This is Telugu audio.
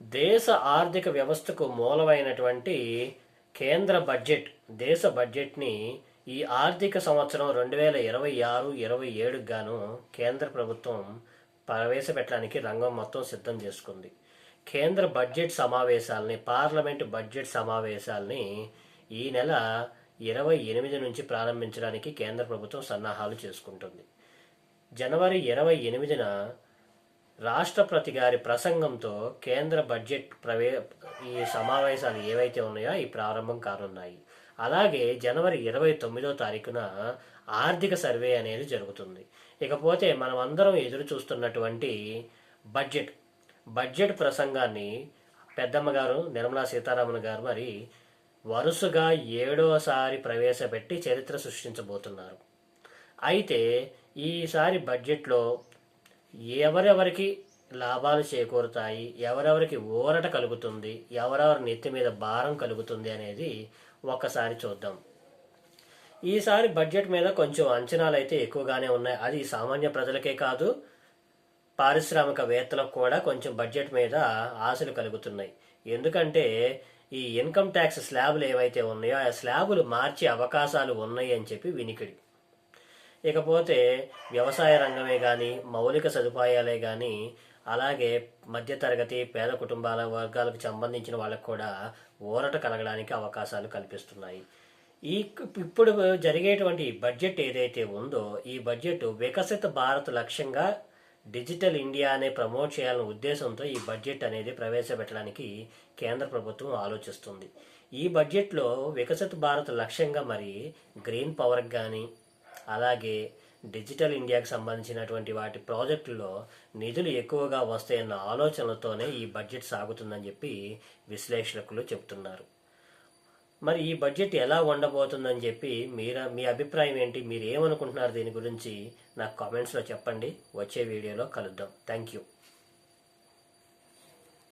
దేశ ఆర్థిక వ్యవస్థకు మూలమైనటువంటి కేంద్ర బడ్జెట్ దేశ బడ్జెట్ని ఈ ఆర్థిక సంవత్సరం రెండు వేల ఇరవై ఆరు ఇరవై ఏడుకు గాను కేంద్ర ప్రభుత్వం ప్రవేశపెట్టడానికి రంగం మొత్తం సిద్ధం చేసుకుంది. కేంద్ర బడ్జెట్ సమావేశాలని పార్లమెంటు బడ్జెట్ సమావేశాలని ఈ నెల ఇరవై ఎనిమిది నుంచి ప్రారంభించడానికి కేంద్ర ప్రభుత్వం సన్నాహాలు చేసుకుంటుంది. జనవరి ఇరవై ఎనిమిదిన రాష్ట్రపతి గారి ప్రసంగంతో కేంద్ర బడ్జెట్ ప్రవే ఈ సమావేశాలు ఏవైతే ఉన్నాయో ఈ ప్రారంభం కానున్నాయి. అలాగే జనవరి ఇరవై తొమ్మిదో తారీఖున ఆర్థిక సర్వే అనేది జరుగుతుంది. ఇకపోతే మనం అందరం ఎదురు చూస్తున్నటువంటి బడ్జెట్. బడ్జెట్ ప్రసంగాన్ని పెద్దమ్మ గారు నిర్మలా సీతారామన్ గారు మరి వరుసగా ఏడవసారి ప్రవేశపెట్టి చరిత్ర సృష్టించబోతున్నారు. అయితే ఈసారి బడ్జెట్లో ఎవరెవరికి లాభాలు చేకూరుతాయి ఎవరెవరికి ఊరట కలుగుతుంది ఎవరెవరి నెత్తి మీద భారం కలుగుతుంది అనేది ఒక్కసారి చూద్దాం. ఈసారి బడ్జెట్ మీద కొంచెం అంచనాలు అయితే ఎక్కువగానే ఉన్నాయి. అది సామాన్య ప్రజలకే కాదు పారిశ్రామికవేత్తలకు కూడా కొంచెం బడ్జెట్ మీద ఆశలు కలుగుతున్నాయి. ఎందుకంటే ఈ ఇన్కమ్ ట్యాక్స్ స్లాబులు ఏవైతే ఉన్నాయో ఆ స్లాబులు మార్చే అవకాశాలు ఉన్నాయి అని చెప్పి వినికిడి. ఇకపోతే వ్యవసాయ రంగమే కానీ మౌలిక సదుపాయాలే కానీ అలాగే మధ్యతరగతి పేద కుటుంబాల వర్గాలకు సంబంధించిన వాళ్ళకు కూడా ఊరట కలగడానికి అవకాశాలు కల్పిస్తున్నాయి. ఈ ఇప్పుడు జరిగేటువంటి బడ్జెట్ ఏదైతే ఉందో ఈ బడ్జెట్ వికసిత భారత్ లక్ష్యంగా డిజిటల్ ఇండియానే ప్రమోట్ చేయాలనే ఉద్దేశంతో ఈ బడ్జెట్ అనేది ప్రవేశపెట్టడానికి కేంద్ర ప్రభుత్వం ఆలోచిస్తుంది. ఈ బడ్జెట్లో వికసిత భారత్ లక్ష్యంగా మరి గ్రీన్ పవర్కి కానీ అలాగే డిజిటల్ ఇండియాకు సంబంధించినటువంటి వాటి ప్రాజెక్టుల్లో నిధులు ఎక్కువగా వస్తాయన్న ఆలోచనలతోనే ఈ బడ్జెట్ సాగుతుందని చెప్పి విశ్లేషకులు చెబుతున్నారు. మరి ఈ బడ్జెట్ ఎలా ఉండబోతుందని చెప్పి మీరు మీ అభిప్రాయం ఏంటి? మీరు ఏమనుకుంటున్నారు దీని గురించి నాకు కామెంట్స్లో చెప్పండి. వచ్చే వీడియోలో కలుద్దాం. Thank you.